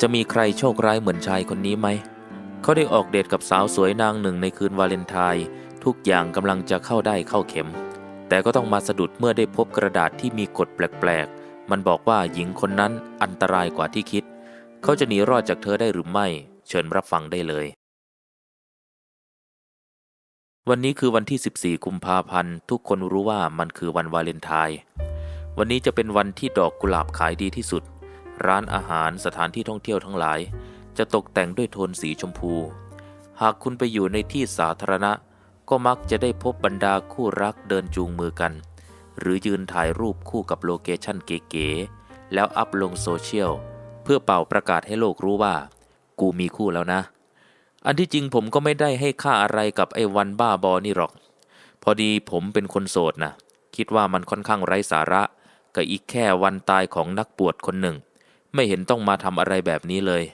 จะมีใครโชคร้ายเหมือนชายคนนี้ไหม เขาได้ออกเดทกับสาวสวยนางหนึ่งในคืนวาเลนไทน์ทุกอย่างกำลังจะเข้าได้เข้าเข็ม แต่ก็ต้องมาสะดุดเมื่อได้พบกระดาษที่มีกฎแปลกๆ มันบอกว่าหญิงคนนั้นอันตรายกว่าที่คิด เขาจะหนีรอดจากเธอได้หรือไม่ เชิญรับฟังได้เลย วันนี้คือวันที่ 14 กุมภาพันธ์ ทุกคนรู้ว่ามันคือวันวาเลนไทน์ วันนี้จะเป็นวันที่ดอกกุหลาบขายดีที่สุด ร้านอาหารสถานที่ท่องเที่ยวทั้งหลาย จะตกแต่งด้วยโทนสีชมพู หากคุณไปอยู่ในที่สาธารณะ ก็มักจะได้พบบรรดาคู่รักเดินจูงมือกัน หรือยืนถ่ายรูปคู่กับโลเคชั่นเก๋ๆแล้วอัพลงโซเชียลเพื่อเป่าประกาศให้โลกรู้ว่า กูมีคู่แล้วนะ อันที่จริงผมก็ไม่ได้ให้ค่าอะไรกับไอ้วันบ้าบอนี่หรอก พอดีผมเป็นคนโสดนะคิดว่ามันค่อนข้างไร้สาระกับอีกแค่วันตายของนักบวชคนหนึ่ง ไม่เห็นต้องมาทำอะไรแบบนี้เลย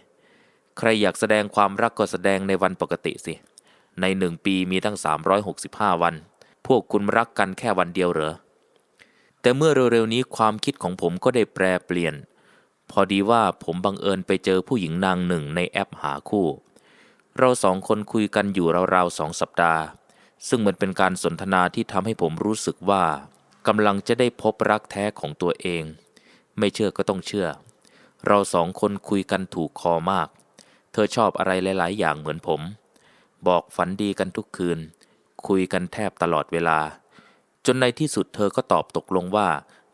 ใครอยากแสดงความรักก็แสดงในวันปกติสิ ในหนึ่งปีมีตั้ง 365 วัน พวกคุณรักกันแค่วันเดียวเหรอ แต่เมื่อเร็วๆนี้ความคิดของผมก็ได้แปรเปลี่ยน พอดีว่าผมบังเอิญไปเจอผู้หญิงนางหนึ่งในแอปหาคู่ เราสองคนคุยกันอยู่ราวๆสองสัปดาห์ ซึ่งมันเป็นการสนทนาที่ทำให้ผมรู้สึกว่ากำลังจะได้พบรักแท้ของตัวเอง ไม่เชื่อก็ต้องเชื่อ เราสองคนคุยกันถูกคอมาก เธอชอบอะไรหลาย ๆ อย่างเหมือนผม บอกฝันดีกันทุกคืน คุยกันแทบตลอดเวลา จนในที่สุดเธอก็ตอบตกลงว่า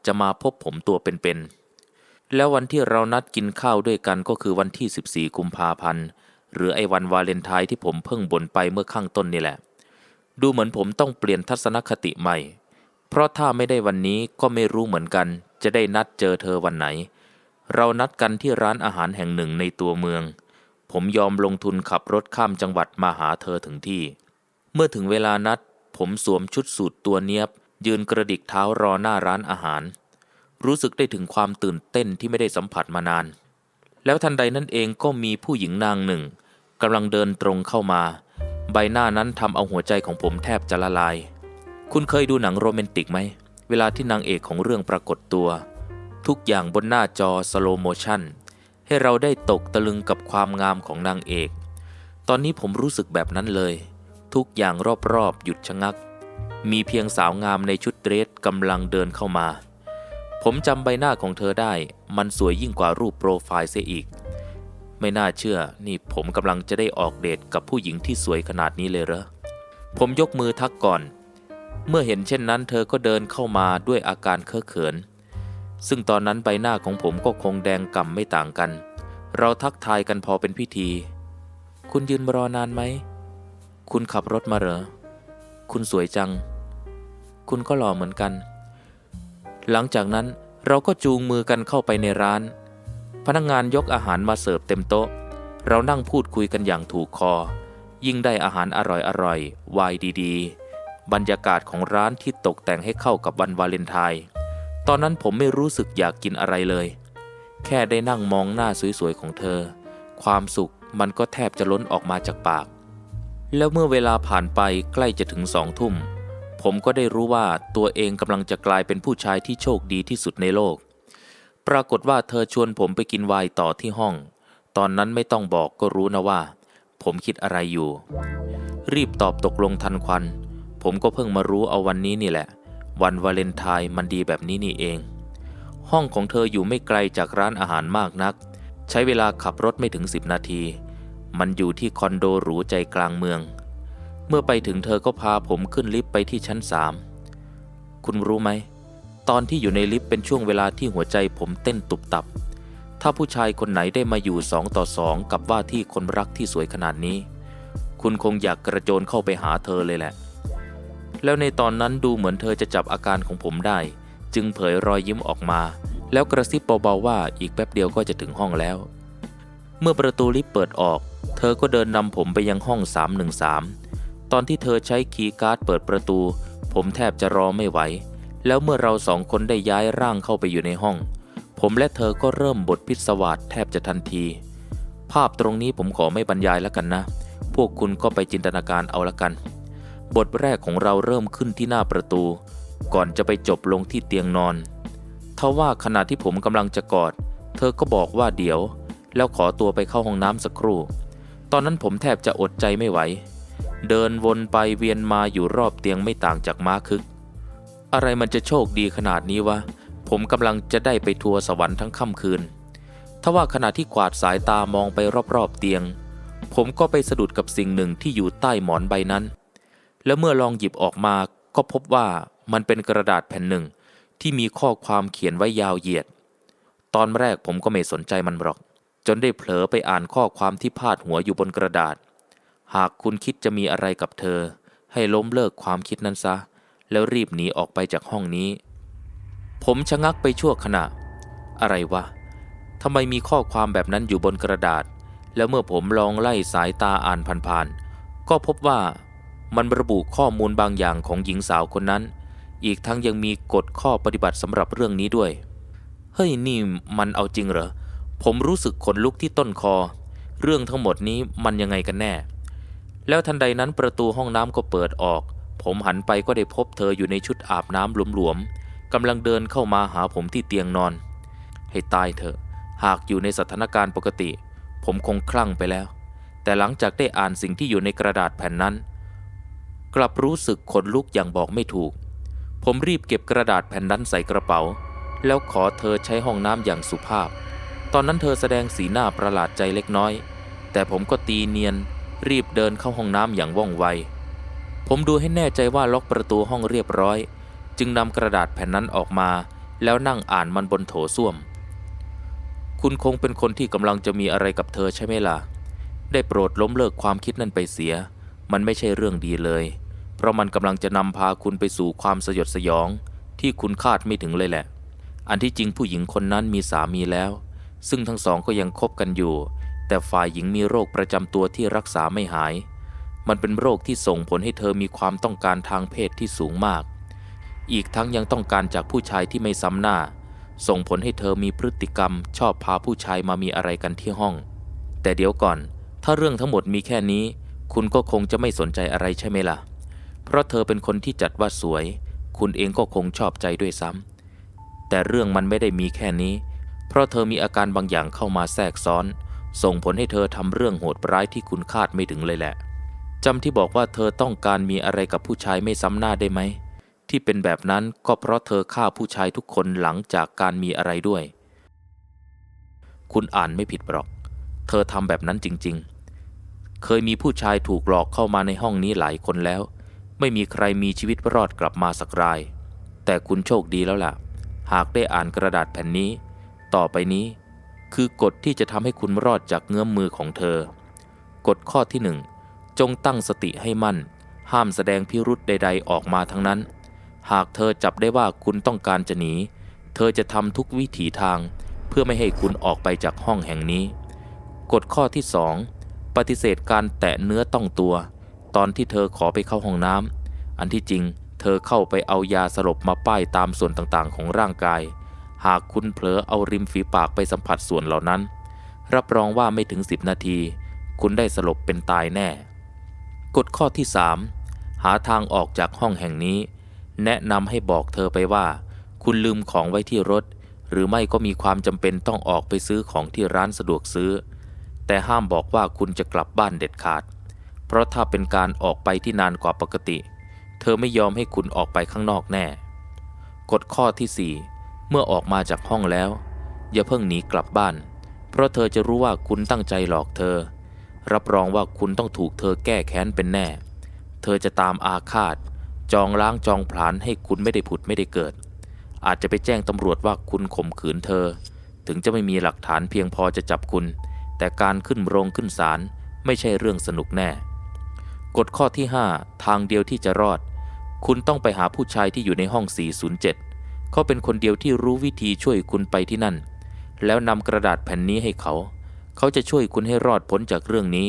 จะมาพบผมตัวเป็นๆ แล้ววันที่เรานัดกินข้าวด้วยกันก็คือวันที่ 14 กุมภาพันธ์ หรือไอ้วันวาเลนไทน์ที่ผมเพิ่งบ่นไปเมื่อข้างต้นนี่แหละ ดูเหมือนผมต้องเปลี่ยนทัศนคติใหม่ เพราะถ้าไม่ได้วันนี้ก็ไม่รู้เหมือนกัน จะได้นัดเจอเธอวันไหน เรานัดกันที่ร้านอาหารแห่งหนึ่งในตัวเมือง ผมยอมลงทุนขับรถข้ามจังหวัดมาหาเธอถึงที่ เมื่อถึงเวลานัด ผมสวมชุดสูทตัวเนียบ ยืนกระดิกเท้ารอหน้าร้านอาหาร รู้สึกได้ถึงความตื่นเต้นที่ไม่ได้สัมผัสมานาน แล้วทันใดนั้นเองก็มีผู้หญิงนางหนึ่งกำลังเดินตรงเข้ามา ใบหน้านั้นทำเอาหัวใจของผมแทบจะละลาย คุณเคยดูหนังโรแมนติกไหม เวลาที่นางเอกของเรื่องปรากฏตัว ทุกอย่างบนหน้าจอสโลโมชันให้เราได้ตกตะลึงกับความงามของนางเอก ตอนนี้ผมรู้สึกแบบนั้นเลย ทุกอย่างรอบๆ หยุดชะงัก มีเพียงสาวงามในชุดเดรสกำลังเดินเข้ามา ผมจำใบหน้าของเธอได้ มันสวยยิ่งกว่ารูปโปรไฟล์เสียอีก ไม่น่าเชื่อ นี่ผมกำลังจะได้ออกเดทกับผู้หญิงที่สวยขนาดนี้เลยเหรอ ผมยกมือทักก่อน เมื่อเห็นเช่นนั้น เธอก็เดินเข้ามาด้วยอาการเคอะเขิน ซึ่งตอนนั้นใบหน้าของผมก็คงแดงก่ำไม่ต่างกัน เราทักทายกันพอเป็นพิธี คุณยืนมารอนานไหม คุณขับรถมาเหรอ คุณสวยจัง คุณก็หล่อเหมือนกัน หลังจากนั้นเราก็จูงมือกันเข้าไปในร้าน พนักงานยกอาหารมาเสิร์ฟเต็มโต๊ะ เรานั่งพูดคุยกันอย่างถูกคอ ยิ่งได้อาหารอร่อยๆวายดีๆ บรรยากาศของร้านที่ตกแต่งให้เข้ากับวันวาเลนไทน์ ตอนนั้นผมไม่รู้สึกอยากกินอะไรเลย แค่ได้นั่งมองหน้าสวยๆของเธอ ความสุขมันก็แทบจะล้นออกมาจากปาก แล้วเมื่อเวลาผ่านไปใกล้จะถึงสองทุ่ม ผมก็ได้รู้ว่าตัวเองกำลังจะกลายเป็นผู้ชายที่โชคดีที่สุดในโลก ปรากฏว่าเธอชวนผมไปกินไวน์ต่อที่ห้อง ตอนนั้นไม่ต้องบอกก็รู้นะว่า ผมคิดอะไรอยู่ รีบตอบตกลงทันควัน ผมก็เพิ่งมารู้เอาวันนี้นี่แหละ วันวาเลนไทน์มันดีแบบนี้นี่เอง ห้องของเธออยู่ไม่ไกลจากร้านอาหารมากนัก ใช้เวลาขับรถไม่ถึง 10 นาที มันอยู่ที่คอนโดหรูใจกลางเมือง เมื่อไปถึงเธอก็พาผมขึ้นลิฟต์ไปที่ชั้นสามคุณรู้ไหม ตอนที่อยู่ในลิฟต์เป็นช่วงเวลาที่หัวใจผมเต้นตุบตับ ถ้าผู้ชายคนไหนได้มาอยู่สองต่อสองกับว่าที่คนรักที่สวยขนาดนี้ คุณคงอยากกระโจนเข้าไปหาเธอเลยแหละ แล้วในตอนนั้นดูเหมือนเธอจะจับอาการของผมได้ จึงเผยรอยยิ้มออกมา แล้วกระซิบเบาๆว่าอีกแป๊บเดียวก็จะถึงห้องแล้ว เมื่อประตูลิฟต์เปิดออก เธอก็เดินนำผมไปยังห้อง 313 ตอนที่เธอใช้คีย์การ์ดเปิดประตู ผมแทบจะรอไม่ไหว แล้วเมื่อเราสองคนได้ย้ายร่างเข้าไปอยู่ในห้อง ผมและเธอก็เริ่มบทพิศวาสแทบจะทันที ภาพตรงนี้ผมขอไม่บรรยายแล้วกันนะ พวกคุณก็ไปจินตนาการเอาละกัน บทแรกของเราเริ่มขึ้นที่หน้าประตู ก่อนจะไปจบลงที่เตียงนอนทว่าขณะที่ผมกำลังจะกอด เธอก็บอกว่าเดี๋ยว แล้วขอตัวไปเข้าห้องน้ำสักครู่ ตอนนั้นผมแทบจะอดใจไม่ไหว เดินวนไปเวียนมาอยู่รอบเตียงไม่ต่างจากม้าคึก อะไรมันจะโชคดีขนาดนี้วะ ผมกำลังจะได้ไปทัวร์สวรรค์ทั้งค่ำคืนทว่าขณะที่กวาดสายตามองไปรอบๆเตียง ผมก็ไปสะดุดกับสิ่งหนึ่งที่อยู่ใต้หมอนใบนั้น แล้วเมื่อลองหยิบออกมาก็พบว่ามันเป็นกระดาษแผ่นหนึ่งที่มีข้อความเขียนไว้ยาวเหยียด ตอนแรกผมก็ไม่สนใจมันหรอก จนได้เผลอไปอ่านข้อความที่พาดหัวอยู่บนกระดาษ หากคุณคิดจะมีอะไรกับเธอ ให้ล้มเลิกความคิดนั้นซะ แล้วรีบหนีออกไปจากห้องนี้ ผมชะงักไปชั่วขณะ อะไรวะทำไมมีข้อความแบบนั้นอยู่บนกระดาษ แล้วเมื่อผมลองไล่สายตาอ่านผ่านๆก็พบว่า มันระบุข้อมูลบางอย่างของหญิงสาวคนนั้น อีกทั้งยังมีกฎข้อปฏิบัติสำหรับเรื่องนี้ด้วย เฮ้ยนี่มันเอาจริงเหรอ ผมรู้สึกขนลุกที่ต้นคอ เรื่องทั้งหมดนี้มันยังไงกันแน่ แล้วทันใดนั้นประตูห้องน้ำก็เปิดออก ผมหันไปก็ได้พบเธออยู่ในชุดอาบน้ำหลวมๆกำลังเดินเข้ามาหาผมที่เตียงนอน ให้ตายเถอะ หากอยู่ในสถานการณ์ปกติ ผมคงคลั่งไปแล้ว แต่หลังจากได้อ่านสิ่งที่อยู่ในกระดาษแผ่นนั้น กลับรู้สึกขนลุกอย่างบอกไม่ถูก ผมรีบเก็บกระดาษแผ่นนั้นใส่กระเป๋า แล้วขอเธอใช้ห้องน้ำอย่างสุภาพ ตอนนั้นเธอแสดงสีหน้าประหลาดใจเล็กน้อย แต่ผมก็ตีเนียน รีบเดินเข้าห้องน้ำอย่างว่องไว ผมดูให้แน่ใจว่าล็อกประตูห้องเรียบร้อย จึงนำกระดาษแผ่นนั้นออกมา แล้วนั่งอ่านมันบนโถส้วม คุณคงเป็นคนที่กำลังจะมีอะไรกับเธอใช่ไหมล่ะได้โปรดล้มเลิกความคิดนั่นไปเสีย มันไม่ใช่เรื่องดีเลย เพราะมันกำลังจะนำพาคุณไปสู่ความสยดสยอง ที่คุณคาดไม่ถึงเลยแหละ อันที่จริงผู้หญิงคนนั้นมีสามีแล้ว ซึ่งทั้งสองก็ยังคบกันอยู่ แต่ฝ่ายหญิงมีโรคประจำตัวที่รักษาไม่หาย มันเป็นโรคที่ส่งผลให้เธอมีความต้องการทางเพศที่สูงมาก อีกทั้งยังต้องการจากผู้ชายที่ไม่ซ้ำหน้า ส่งผลให้เธอมีพฤติกรรม ชอบพาผู้ชายมามีอะไรกันที่ห้อง แต่เดี๋ยวก่อน ถ้าเรื่องทั้งหมดมีแค่นี้ คุณก็คงจะไม่สนใจอะไรใช่ไหมล่ะ เพราะเธอเป็นคนที่จัดว่าสวย คุณเองก็คงชอบใจด้วยซ้ำแต่เรื่องมันไม่ได้มีแค่นี้ เพราะเธอมีอาการบางอย่างเข้ามาแทรกซ้อน ส่งผลให้เธอทำเรื่องโหดร้ายที่คุณคาดไม่ถึงเลยแหละจำที่บอกว่าเธอต้องการมีอะไรกับผู้ชายไม่ซ้ำหน้าได้ไหมที่เป็นแบบนั้นก็เพราะเธอฆ่าผู้ชายทุกคนหลังจากการมีอะไรด้วย คุณอ่านไม่ผิดหรอก เธอทำแบบนั้นจริง ๆ เคยมีผู้ชายถูกหลอกเข้ามาในห้องนี้หลายคนแล้ว ไม่มีใครมีชีวิตรอดกลับมาสักราย แต่คุณโชคดีแล้วล่ะ หากได้อ่านกระดาษแผ่นนี้ ต่อไปนี้ คือกฎที่จะทำให้คุณรอดจากเงื้อมมือของเธอกฎข้อที่หนึ่งจงตั้งสติให้มั่น ห้ามแสดงพิรุษใด ๆ ออกมาทั้งนั้น หากเธอจับได้ว่าคุณต้องการจะหนี เธอจะทำทุกวิถีทาง เพื่อไม่ให้คุณออกไปจากห้องแห่งนี้ กฎข้อที่สองปฏิเสธการแตะเนื้อต้องตัว ตอนที่เธอขอไปเข้าห้องน้ำอันที่จริงเธอเข้าไปเอายาสลบมาป้ายตามส่วนต่างๆ ของร่างกาย หากคุณเผลอเอาริมฝีปากไปสัมผัสส่วนเหล่านั้น รับรองว่าไม่ถึง 10 นาที คุณได้สลบเป็นตายแน่ กฎข้อที่ 3 หาทางออกจากห้องแห่งนี้ แนะนำให้บอกเธอไปว่า คุณลืมของไว้ที่รถ หรือไม่ก็มีความจำเป็นต้องออกไปซื้อของที่ร้านสะดวกซื้อ แต่ห้ามบอกว่าคุณจะกลับบ้านเด็ดขาด เพราะถ้าเป็นการออกไปที่นานกว่าปกติ เธอไม่ยอมให้คุณออกไปข้างนอกแน่ กฎข้อที่ 4 เมื่อออกมาจากห้องแล้ว อย่าเพิ่งหนีกลับบ้าน เพราะเธอจะรู้ว่าคุณตั้งใจหลอกเธอ รับรองว่าคุณต้องถูกเธอแก้แค้นเป็นแน่ เธอจะตามอาฆาต จองล้างจองผลาญให้คุณไม่ได้ผุดไม่ได้เกิด อาจจะไปแจ้งตำรวจว่าคุณข่มขืนเธอ ถึงจะไม่มีหลักฐานเพียงพอจะจับคุณ แต่การขึ้นโรงขึ้นศาลไม่ใช่เรื่องสนุกแน่ กฎข้อที่ 5 ทางเดียวที่จะรอด คุณต้องไปหาผู้ชายที่อยู่ในห้อง 407 เขาเป็นคนเดียวที่รู้วิธีช่วยคุณไปที่นั่น แล้วนำกระดาษแผ่นนี้ให้เขา เขาจะช่วยคุณให้รอดพ้นจากเรื่องนี้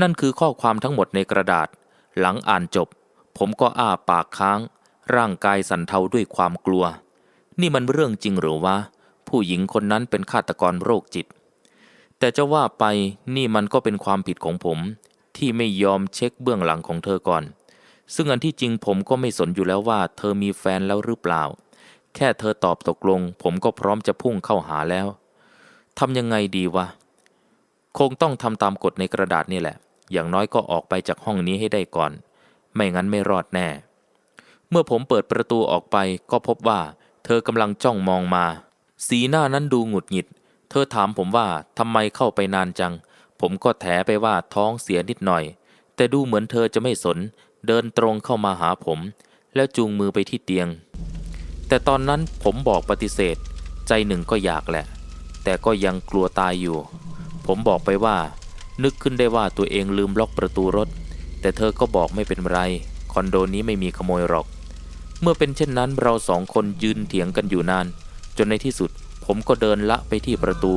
นั่นคือข้อความทั้งหมดในกระดาษ หลังอ่านจบ ผมก็อ้าปากค้าง ร่างกายสั่นเทาด้วยความกลัว นี่มันเรื่องจริงหรือวะ ผู้หญิงคนนั้นเป็นฆาตกรโรคจิต แต่จะว่าไปนี่มันก็เป็นความผิดของผม ที่ไม่ยอมเช็คเบื้องหลังของเธอก่อน ซึ่งอันที่จริงผมก็ไม่สนอยู่แล้วว่า เธอมีแฟนแล้วหรือเปล่า แค่เธอตอบตกลง ผมก็พร้อมจะพุ่งเข้าหาแล้วทำยังไงดีวะ คงต้องทำตามกฎในกระดาษนี่แหละ อย่างน้อยก็ออกไปจากห้องนี้ให้ได้ก่อน ไม่งั้นไม่รอดแน่ เมื่อผมเปิดประตูออกไปก็พบว่า เธอกำลังจ้องมองมา สีหน้านั้นดูหงุดหงิด เธอถามผมว่าทำไมเข้าไปนานจัง ผมก็แถไปว่าท้องเสียนิดหน่อย แต่ดูเหมือนเธอจะไม่สน เดินตรงเข้ามาหาผม แล้วจูงมือไปที่เตียง แต่ตอนนั้นผมบอกปฏิเสธ ใจหนึ่งก็อยากแหละ แต่ก็ยังกลัวตายอยู่ ผมบอกไปว่า นึกขึ้นได้ว่าตัวเองลืมล็อกประตูรถ แต่เธอก็บอกไม่เป็นไร คอนโดนี้ไม่มีขโมยหรอก เมื่อเป็นเช่นนั้นเราสองคนยืนเถียงกันอยู่นาน จนในที่สุด ผมก็เดินละไปที่ประตู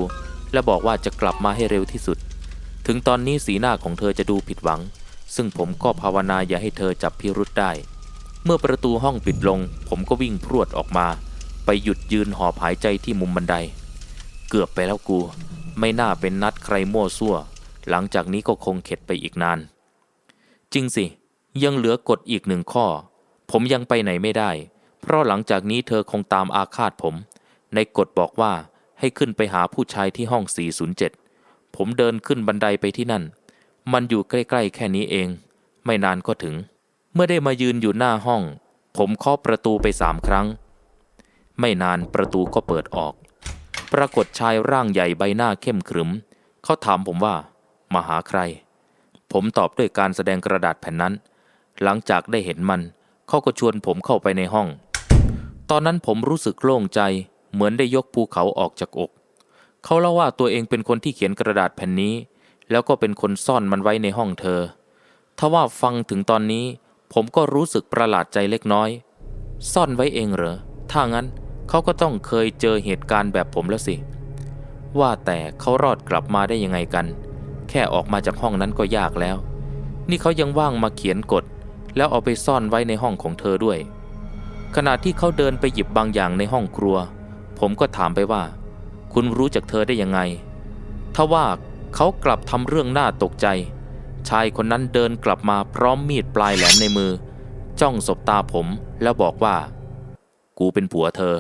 และบอกว่าจะกลับมาให้เร็วที่สุด ถึงตอนนี้สีหน้าของเธอจะดูผิดหวัง ซึ่งผมก็ภาวนาอย่าให้เธอจับพิรุษได้ เมื่อประตูห้องปิดลง ผมก็วิ่งพรวดออกมา ไปหยุดยืนหอบหายใจที่มุมบันได เกือบไปแล้วกู ไม่น่าเป็นนัดใครมั่วซั่ว หลังจากนี้ก็คงเข็ดไปอีกนาน จริงสิ ยังเหลือกฎอีกหนึ่งข้อ ผมยังไปไหนไม่ได้ เพราะหลังจากนี้เธอคงตามอาฆาตผม ในกฎบอกว่าให้ขึ้นไปหาผู้ชายที่ห้อง 407 ผมเดินขึ้นบันไดไปที่นั่น มันอยู่ใกล้ๆแค่นี้เอง ไม่นานก็ถึง เมื่อได้มายืนอยู่หน้าห้อง ผมเคาะประตูไปสามครั้ง ไม่นานประตูก็เปิดออก ปรากฏชายร่างใหญ่ใบหน้าเข้มขรึม เขาถามผมว่า มาหาใคร ผมตอบด้วยการแสดงกระดาษแผ่นนั้น หลังจากได้เห็นมัน เขาก็ชวนผมเข้าไปในห้อง ตอนนั้นผมรู้สึกโล่งใจ เหมือนได้ยกภูเขาออกจากอก เขาเล่าว่าตัวเองเป็นคนที่เขียนกระดาษแผ่นนี้ แล้วก็เป็นคนซ่อนมันไว้ในห้องเธอถ้าว่าฟังถึงตอนนี้ ผมก็รู้สึกประหลาดใจเล็กน้อย ซ่อนไว้เองเหรอ ถ้างั้นเขาก็ต้องเคยเจอเหตุการณ์แบบผมแล้วสิ ว่าแต่เขารอดกลับมาได้ยังไงกัน แค่ออกมาจากห้องนั้นก็ยากแล้ว นี่เขายังว่างมาเขียนกฎ แล้วเอาไปซ่อนไว้ในห้องของเธอด้วย ขณะที่เขาเดินไปหยิบบางอย่างในห้องครัว ผมก็ถามไปว่า คุณรู้จักเธอได้ยังไง ทว่าเขากลับทำเรื่องน่าตกใจ ชายคนนั้นเดินกลับมาพร้อมมีดปลายแหลมในมือ จ้องสบตาผมแล้วบอกว่า กูเป็นผัวเธอ